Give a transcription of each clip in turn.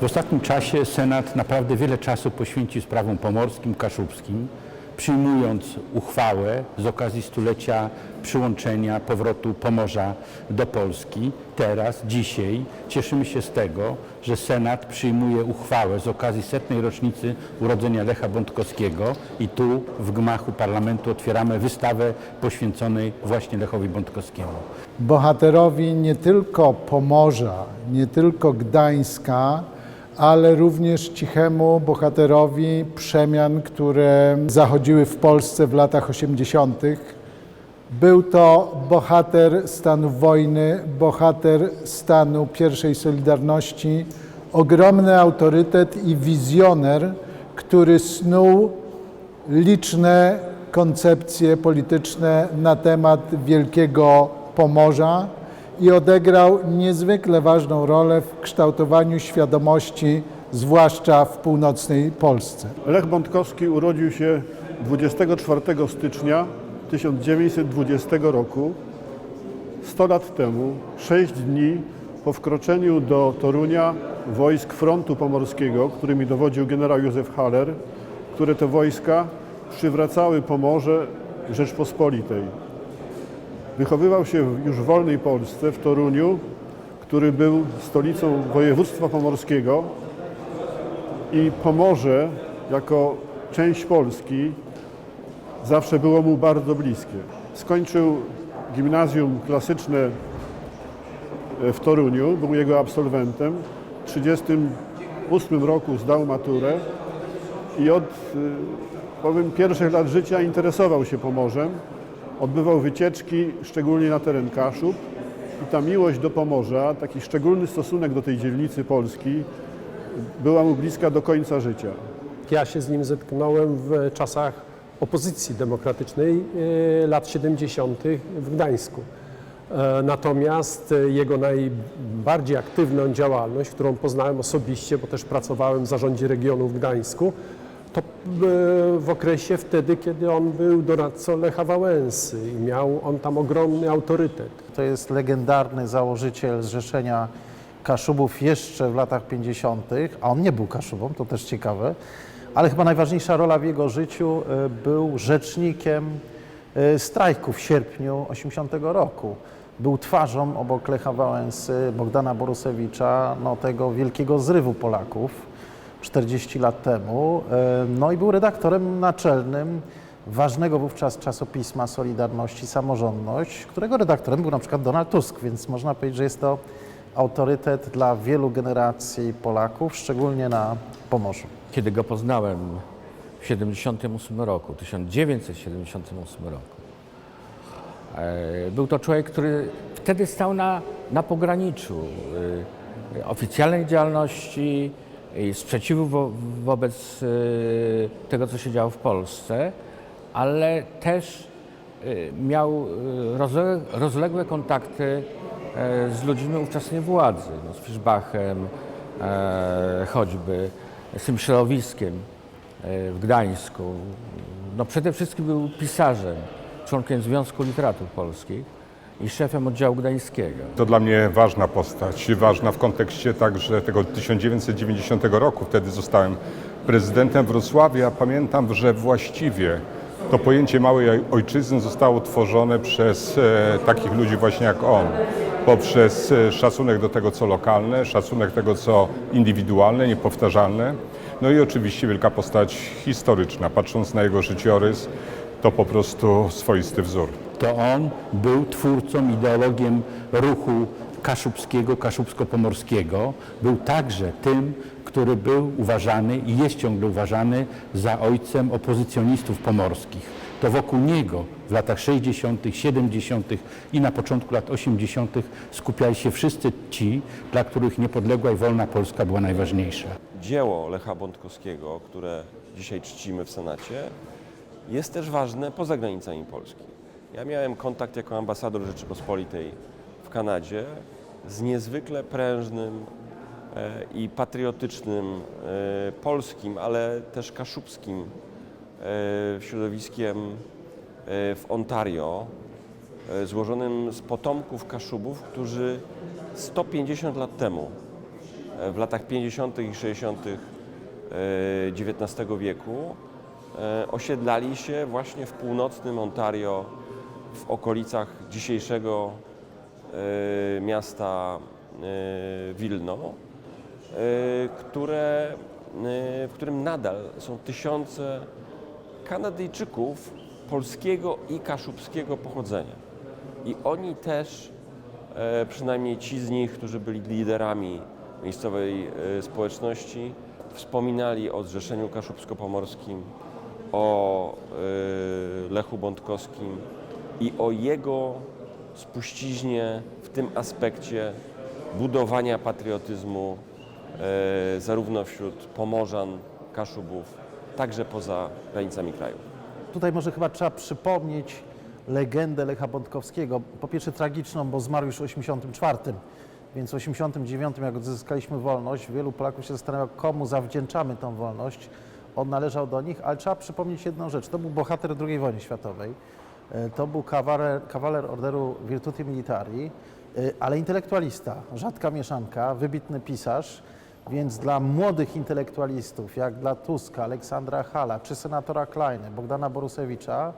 W ostatnim czasie Senat naprawdę wiele czasu poświęcił sprawom pomorskim, kaszubskim, przyjmując uchwałę z okazji stulecia przyłączenia, powrotu Pomorza do Polski. Teraz, dzisiaj cieszymy się z tego, że Senat przyjmuje uchwałę z okazji setnej rocznicy urodzenia Lecha Bątkowskiego i tu w gmachu parlamentu otwieramy wystawę poświęconej właśnie Lechowi Bątkowskiemu. bohaterowi nie tylko Pomorza, nie tylko Gdańska, ale również cichemu bohaterowi przemian, które zachodziły w Polsce w latach 80. Był to bohater stanu wojny, bohater stanu pierwszej Solidarności, ogromny autorytet i wizjoner, który snuł liczne koncepcje polityczne na temat Wielkiego Pomorza i odegrał niezwykle ważną rolę w kształtowaniu świadomości, zwłaszcza w północnej Polsce. Lech Bątkowski urodził się 24 stycznia 1920 roku, 100 lat temu, 6 dni po wkroczeniu do Torunia wojsk frontu pomorskiego, którymi dowodził generał Józef Haller, które te wojska przywracały Pomorze Rzeczpospolitej. Wychowywał się już w wolnej Polsce, w Toruniu, który był stolicą województwa pomorskiego i Pomorze jako część Polski zawsze było mu bardzo bliskie. Skończył gimnazjum klasyczne w Toruniu, był jego absolwentem. W 1938 roku zdał maturę i od y, powiem, pierwszych lat życia interesował się Pomorzem. Odbywał wycieczki, szczególnie na teren Kaszub. I ta miłość do Pomorza, taki szczególny stosunek do tej dzielnicy Polski była mu bliska do końca życia. Ja się z nim zetknąłem w czasach opozycji demokratycznej e, lat 70. w Gdańsku. E, Natomiast e, jego najbardziej aktywną działalność, którą poznałem osobiście, bo też pracowałem w zarządzie regionu w Gdańsku, to e, w okresie wtedy, kiedy on był doradcą Lecha Wałęsy i miał on tam ogromny autorytet. To jest legendarny założyciel Zrzeszenia Kaszubów jeszcze w latach 50., a on nie był Kaszubą, to też ciekawe, ale chyba najważniejsza rola w jego życiu e, był rzecznikiem e, strajku w sierpniu 80 roku. Był twarzą obok Lecha Wałęsy, Bogdana Borusewicza, no, tego wielkiego zrywu Polaków 40 lat temu. E, No i był redaktorem naczelnym ważnego wówczas czasopisma Solidarność i Samorządność, którego redaktorem był na przykład Donald Tusk, więc można powiedzieć, że jest to autorytet dla wielu generacji Polaków, szczególnie na Pomorzu. kiedy go poznałem w 78 roku, 1978 roku. e, Był to człowiek, który wtedy stał na, na pograniczu e, oficjalnej działalności i sprzeciwu wo, wobec e, tego, co się działo w Polsce, ale też e, miał e, rozległe, rozległe kontakty z ludźmi ówczesnej władzy, no, z Fiszbachem choćby, z tym środowiskiem w Gdańsku. No przede wszystkim był pisarzem, członkiem Związku Literatów Polskich i szefem oddziału gdańskiego. To dla mnie ważna postać, ważna w kontekście także tego 1990 roku. Wtedy zostałem prezydentem Wrocławia. Pamiętam, że właściwie to pojęcie małej ojczyzny zostało tworzone przez e, takich ludzi właśnie jak on. Poprzez e, szacunek do tego, co lokalne, szacunek tego, co indywidualne, niepowtarzalne. No i oczywiście wielka postać historyczna. Patrząc na jego życiorys, to po prostu swoisty wzór. To on był twórcą, ideologiem ruchu kaszubskiego, kaszubsko-pomorskiego. Był także tym, który był uważany i jest ciągle uważany za ojcem opozycjonistów pomorskich. To wokół niego w latach 60., 70. i na początku lat 80. skupiali się wszyscy ci, dla których niepodległa i wolna Polska była najważniejsza. dzieło Lecha Bątkowskiego, które dzisiaj czcimy w Senacie, jest też ważne poza granicami Polski. Ja miałem kontakt jako ambasador Rzeczypospolitej w Kanadzie z niezwykle prężnym e, i patriotycznym e, polskim, ale też kaszubskim e, środowiskiem w Ontario, złożonym z potomków Kaszubów, którzy 150 lat temu w latach 50. i 60. e, XIX wieku osiedlali się właśnie w północnym Ontario, w okolicach dzisiejszego e, miasta e, Wilno, e, które, e, w którym nadal są tysiące Kanadyjczyków polskiego i kaszubskiego pochodzenia. I oni też, e, przynajmniej ci z nich, którzy byli liderami miejscowej e, społeczności, wspominali o Zrzeszeniu Kaszubsko-Pomorskim, o e, Lechu Bątkowskim i o jego spuściźnie w tym aspekcie budowania patriotyzmu e, zarówno wśród Pomorzan, Kaszubów, także poza granicami kraju. Tutaj może chyba trzeba przypomnieć legendę Lecha Bątkowskiego. Po pierwsze tragiczną, bo zmarł już w 84, więc w 89, jak odzyskaliśmy wolność, wielu Polaków się zastanawia, komu zawdzięczamy tą wolność. On należał do nich, ale trzeba przypomnieć jedną rzecz. To był bohater II wojny światowej. E, To był kawaler, kawaler Orderu Virtuti Militari, e, ale intelektualista, rzadka mieszanka, wybitny pisarz. Więc dla młodych intelektualistów, jak dla Tuska, Aleksandra Hala, czy senatora Kleiny, Bogdana Borusewicza,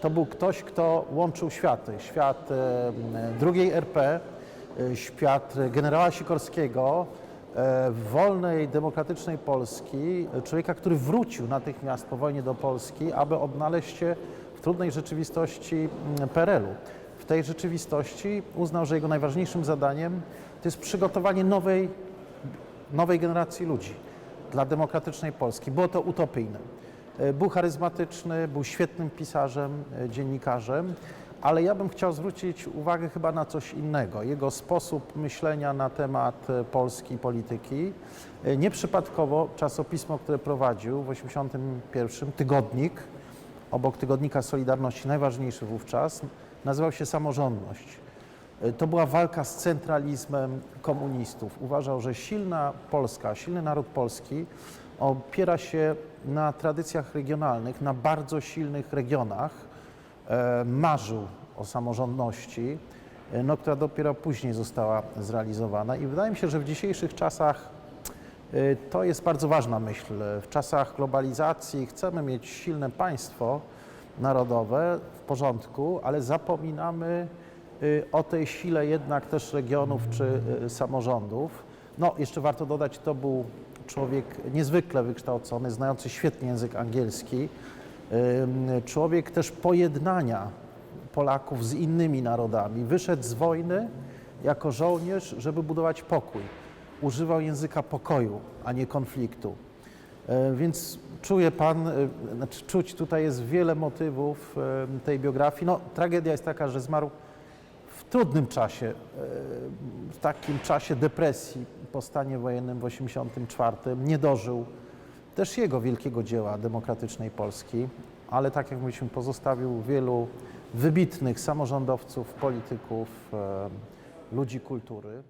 to był ktoś, kto łączył światy. Świat e, drugiej RP, świat generała Sikorskiego, wolnej, demokratycznej Polski, e, człowieka, który wrócił natychmiast po wojnie do Polski, aby odnaleźć się w trudnej rzeczywistości mm, PRL-u. W tej rzeczywistości uznał, że jego najważniejszym zadaniem to jest przygotowanie nowej nowej generacji ludzi dla demokratycznej Polski. Było to utopijne. E, Był charyzmatyczny, był świetnym pisarzem, e, dziennikarzem, ale ja bym chciał zwrócić uwagę chyba na coś innego. Jego sposób myślenia na temat e, polskiej polityki. Nieprzypadkowo czasopismo, które prowadził w 1981, Tygodnik, obok Tygodnika Solidarności, najważniejszy wówczas, nazywał się Samorządność. To była walka z centralizmem komunistów. Uważał, że silna Polska, silny naród polski opiera się na tradycjach regionalnych, na bardzo silnych regionach. E, Marzył o samorządności, e, no, która dopiero później została zrealizowana. I wydaje mi się, że w dzisiejszych czasach e, to jest bardzo ważna myśl. W czasach globalizacji chcemy mieć silne państwo narodowe w porządku, ale zapominamy o tej sile jednak też regionów czy samorządów. No, jeszcze warto dodać, to był człowiek niezwykle wykształcony, znający świetnie język angielski, człowiek też pojednania Polaków z innymi narodami. Wyszedł z wojny jako żołnierz, żeby budować pokój. Używał języka pokoju, a nie konfliktu. E, Więc czuje Pan, e, znaczy czuć tutaj jest wiele motywów tej biografii. No, tragedia jest taka, że zmarł w trudnym czasie, e, w takim czasie depresji po stanie wojennym w 1984. Nie dożył też jego wielkiego dzieła demokratycznej Polski, ale tak jak mówiliśmy, pozostawił wielu wybitnych samorządowców, polityków, e, ludzi kultury.